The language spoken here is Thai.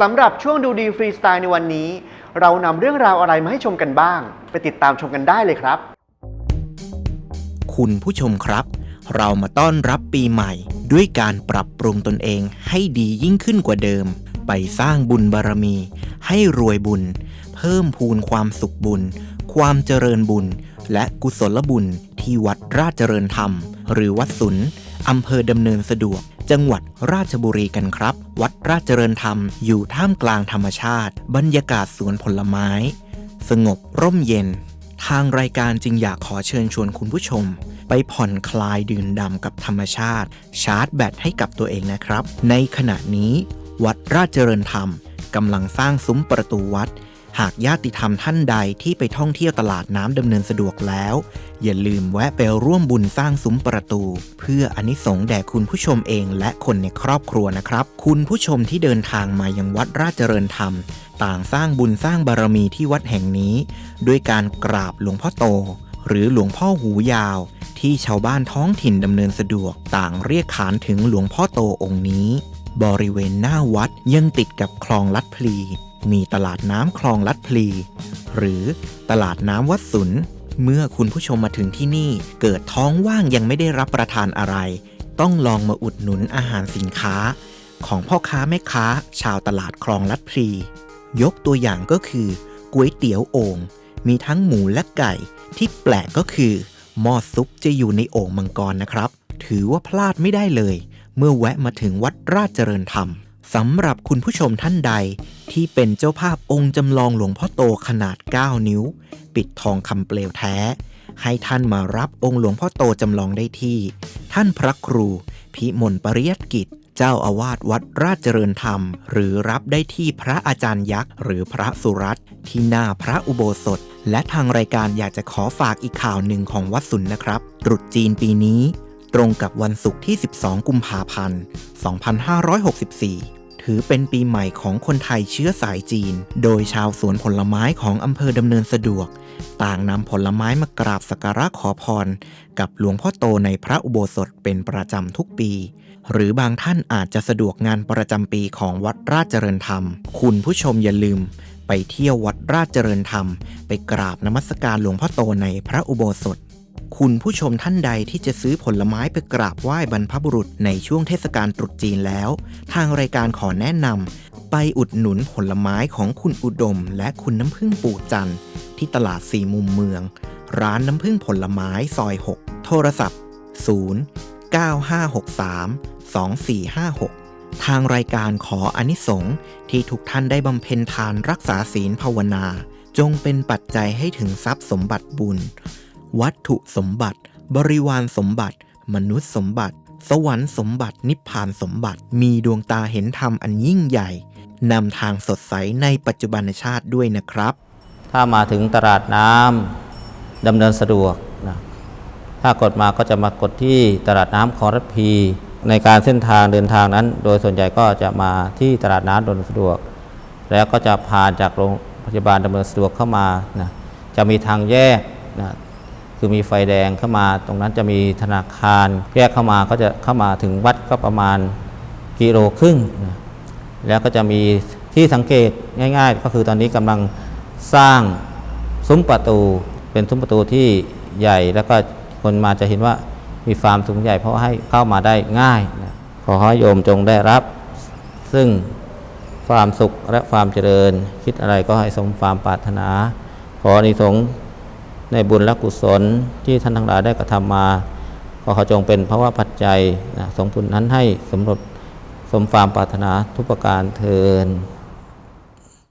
สำหรับช่วงดูดีฟรีสไตล์ในวันนี้ เรานำเรื่องราวอะไรมาให้ชมกันบ้าง ไปติดตามชมกันได้เลยครับ คุณผู้ชมครับ เรามาต้อนรับปีใหม่ ด้วยการปรับปรุงตนเองให้ดียิ่งขึ้นกว่าเดิม ไปสร้างบุญบารมี ให้รวยบุญ เพิ่มพูนความสุขบุญ ความเจริญบุญ และกุศลบุญที่วัดราชเจริญธรรม หรือวัดสุนอำเภอดำเนินสะดวก จังหวัดราชบุรีกันครับ วัดราชเจริญธรรมอยู่ท่ามกลางธรรมชาติ บรรยากาศสวนผลไม้ สงบร่มเย็น ทางรายการจึงอยากขอเชิญชวนคุณผู้ชม ไปผ่อนคลายดื่มด่ำกับธรรมชาติ ชาร์จแบตให้กับตัวเองนะครับ ในขณะนี้ วัดราชเจริญธรรมกำลังสร้างซุ้มประตูวัด หากญาติธรรมท่านใดที่ไปท่องเที่ยวตลาดน้ำดำเนินสะดวกแล้ว อย่าลืมแวะไปร่วมบุญสร้างซุ้มประตู เพื่ออานิสงส์แด่คุณผู้ชมเองและคนในครอบครัวนะครับ คุณผู้ชมที่เดินทางมายังวัดราชเจริญธรรม ต่างสร้างบุญสร้างบารมีที่วัดแห่งนี้ ด้วยการกราบหลวงพ่อโต หรือหลวงพ่อหูยาว ที่ชาวบ้านท้องถิ่นดำเนินสะดวก ต่างเรียกขานถึงหลวงพ่อโตองค์นี้ บริเวณหน้าวัดยังติดกับคลองลัดพลี มีตลาดน้ำคลองลัดพลี หรือตลาดน้ำวัดสุน เมื่อคุณผู้ชมมาถึงที่นี่ เกิดท้องว่างยังไม่ได้รับประทานอะไร ต้องลองมาอุดหนุนอาหารสินค้า ของพ่อค้าแม่ค้า ชาวตลาดคลองลัดพลี ยกตัวอย่างก็คือก๋วยเตี๋ยวโอ่งมีทั้งหมูและไก่ ที่แปลกก็คือหม้อซุปจะอยู่ในโอ่งมังกรนะครับ ถือว่าพลาดไม่ได้เลย เมื่อแวะมาถึงวัดราชเจริญธรรมสำหรับคุณผู้ชมท่านใดที่เป็นเจ้าภาพองค์จำลองหลวงพ่อโตขนาด 9 นิ้ว ปิดทองคำเปลวแท้ ให้ท่านมารับองค์หลวงพ่อโตจำลองได้ที่ ท่านพระครู พิมลปริยัติกิจ เจ้าอาวาสวัดราชเจริญธรรม หรือรับได้ที่พระอาจารย์ยักษ์หรือพระสุรัตที่หน้าพระอุโบสถ และทางรายการอยากจะขอฝากอีกข่าวหนึ่งของวัดสุนนะครับ ตรุษจีนปีนี้ ตรงกับวันศุกร์ที่ 12 กุมภาพันธ์ 2564 ถือเป็นปีใหม่ของคนไทยเชื้อสายจีน โดยชาวสวนผลไม้ของอำเภอดำเนินสะดวก ต่างนำผลไม้มากราบสักการะขอพร กับหลวงพ่อโตในพระอุโบสถเป็นประจำทุกปี หรือบางท่านอาจจะสะดวกงานประจำปีของวัดราชเจริญธรรม คุณผู้ชมอย่าลืมไปเที่ยววัดราชเจริญธรรม ไปกราบนมัสการหลวงพ่อโตในพระอุโบสถ คุณผู้ชมท่านใดที่จะซื้อผลไม้ไปกราบไหว้บรรพบุรุษในช่วงเทศกาลตรุษจีนแล้ว ทางรายการขอแนะนำไปอุดหนุนผลไม้ของคุณอุดม และคุณน้ำพึ่งปู่จันที่ตลาดสี่มุมเมือง ร้านน้ำพึ่งผลไม้ซอย 6 โทรศัพท์ 0 9563 2456 ทางรายการขออนิสงส์ที่ทุกท่านได้บำเพ็ญทานรักษาศีลภาวนา จงเป็นปัจจัยให้ถึงทรัพย์สมบัติบุญ วัตถุสมบัติ บริวารสมบัติ มนุษย์สมบัติ สวรรค์สมบัติ นิพพานสมบัติ มีดวงตาเห็นธรรมอันยิ่งใหญ่นำทางสดใสในปัจจุบันชาติด้วยนะครับ ถ้ามาถึงตลาดน้ำดำเนินสะดวกนะถ้ากดมาก็จะมากดที่ตลาดน้ำคอรัตพี ในการเส้นทางเดินทางนั้น โดยส่วนใหญ่ก็จะมาที่ตลาดน้ำดำเนินสะดวก แล้วก็จะผ่านจากโรงพยาบาลดำเนินสะดวกเข้ามานะจะมีทางแยกนะ คือมีไฟแดงเข้ามา ตรงนั้นจะมีธนาคาร แยกเข้ามาก็จะเข้ามาถึงวัดก็ประมาณกิโลครึ่งนะแล้วก็จะมีที่สังเกตง่าย ๆ ก็คือตอนนี้กำลังสร้างซุ้มประตู เป็นซุ้มประตูที่ใหญ่แล้วก็คนมาจะเห็นว่ามีฟาร์มสูงใหญ่เพราะให้เข้ามาได้ง่ายนะขอให้โยมจงได้รับ ซึ่งความสุขและความเจริญ คิดอะไรก็ให้สมความปรารถนา ขออนิสงส์ ในบุญและกุศลที่ท่านทั้งหลายได้กระทำมาขอเขาจงเป็นเพราะว่าปัจจัยนะสงผลนั้นให้สำหรับสมความปรารถนาทุกประการเทิน